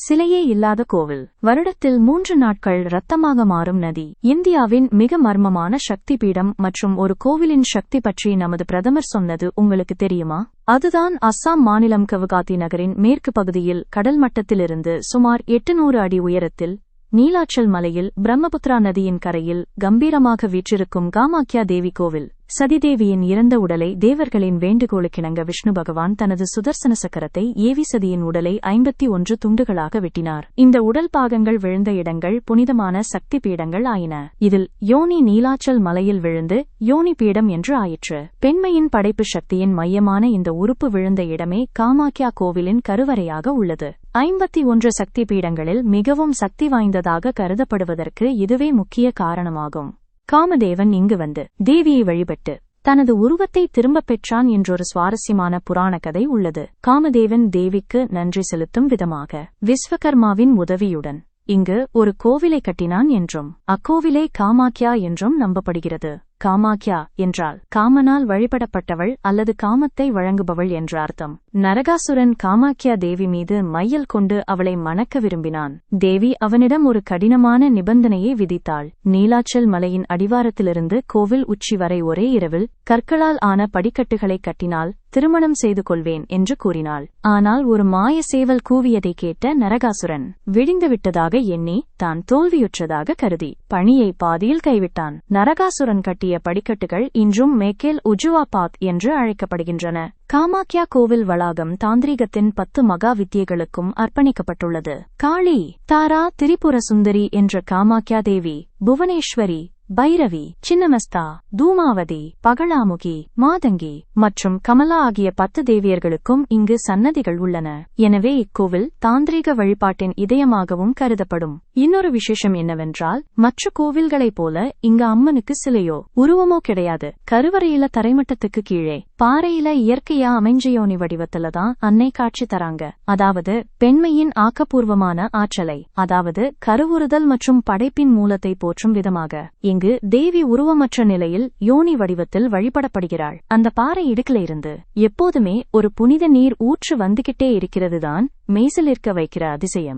சிலையே இல்லாத கோவில். வருடத்தில் மூன்று நாட்கள் ரத்தமாக மாறும் நதி. இந்தியாவின் மிக மர்மமான சக்தி பீடம் மற்றும் ஒரு கோவிலின் சக்தி பற்றி நமது பிரதமர் சொன்னது உங்களுக்கு தெரியுமா? அதுதான் அஸ்ஸாம் மாநிலம் கவுகாத்தி நகரின் மேற்கு பகுதியில் கடல் மட்டத்திலிருந்து சுமார் எட்டுநூறு அடி உயரத்தில் நீலாச்சல் மலையில் பிரம்மபுத்திரா நதியின் கரையில் கம்பீரமாக வீற்றிருக்கும் காமாக்யா தேவி கோவில் சதிதேவியின் இறந்த உடலை தேவர்களின் வேண்டுகோளுக்கிணங்க விஷ்ணு பகவான் தனது சுதர்சன சக்கரத்தை ஏவி சதியின் உடலை ஐம்பத்தி ஒன்று துண்டுகளாக வெட்டினார். இந்த உடல் பாகங்கள் விழுந்த இடங்கள் புனிதமான சக்தி பீடங்கள் ஆயின. இதில் யோனி நீலாச்சல் மலையில் விழுந்து யோனி பீடம் என்று ஆயிற்று. பெண்மையின் படைப்பு சக்தியின் மையமான இந்த உறுப்பு விழுந்த இடமே காமாக்யா கோவிலின் கருவறையாக உள்ளது. ஐம்பத்தி ஒன்று சக்தி பீடங்களில் மிகவும் சக்தி வாய்ந்ததாக கருதப்படுவதற்கு இதுவே முக்கிய காரணமாகும். காமதேவன் இங்கு வந்து தேவியை வழிபட்டு தனது உருவத்தை திரும்பப் பெற்றான் என்றொரு சுவாரஸ்யமான புராண கதை உள்ளது. காமதேவன் தேவிக்கு நன்றி செலுத்தும் விதமாக விஸ்வகர்மாவின் உதவியுடன் இங்கு ஒரு கோவிலை கட்டினான் என்றும் அக்கோவிலை காமாக்யா என்றும் நம்பப்படுகிறது. காமாக்யா என்றால் காமனால் வழிபடப்பட்டவள் அல்லது காமத்தை வழங்குபவள் என்ற அர்த்தம். நரகாசுரன் காமாக்யா தேவி மீது மையல் கொண்டு அவளை மணக்க விரும்பினான். தேவி அவனிடம் ஒரு கடினமான நிபந்தனையை விதித்தாள். நீலாச்சல் மலையின் அடிவாரத்திலிருந்து கோவில் உச்சி வரை ஒரே இரவில் கற்களால் ஆன படிக்கட்டுகளை கட்டினால் திருமணம் செய்து கொள்வேன் என்று கூறினாள். ஆனால் ஒரு மாய சேவல் கூவியதை கேட்ட நரகாசுரன் விடிந்து விட்டதாக எண்ணி தான் தோல்வியுற்றதாக கருதி பணியை பாதியில் கைவிட்டான். நரகாசுரன் கட்டிய படிக்கட்டுகள் இன்றும் மேக்கேல் உஜுவாபாத் என்று அழைக்கப்படுகின்றன. காமாக்யா கோவில் வளாகம் தாந்திரிகத்தின் பத்து மகா வித்தியைகளுக்கும் அர்ப்பணிக்கப்பட்டுள்ளது. காளி தாரா திரிபுர சுந்தரி என்ற காமாக்யா தேவி புவனேஸ்வரி பைரவி சின்னமஸ்தா தூமாவதி பகலாமுகி மாதங்கி மற்றும் கமலா ஆகிய பத்து தேவியர்களுக்கும் இங்கு சன்னதிகள் உள்ளன. எனவே இக்கோவில் தாந்திரீக வழிபாட்டின் இதயமாகவும் கருதப்படும். இன்னொரு விசேஷம் என்னவென்றால் மற்ற கோவில்களைப் போல இங்கு அம்மனுக்கு சிலையோ உருவமோ கிடையாது. கருவறையில தரைமட்டத்துக்கு கீழே பாறையில இயற்கையா அமைஞ்சயோனி வடிவத்துல தான் அன்னை காட்சி தராங்க. அதாவது பெண்மையின் ஆக்கப்பூர்வமான ஆற்றலை அதாவது கருவுறுதல் மற்றும் படைப்பின் மூலத்தை போற்றும் விதமாக. இங்கு தேவி உருவமற்ற நிலையில் யோனி வடிவத்தில் வழிபடப்படுகிறாள். அந்த பாறை இடுக்கில இருந்து எப்போதுமே ஒரு புனித நீர் ஊற்று வந்துகிட்டே இருக்கிறதுதான் மெய்சிலிருக்க வைக்கிற அதிசயம்.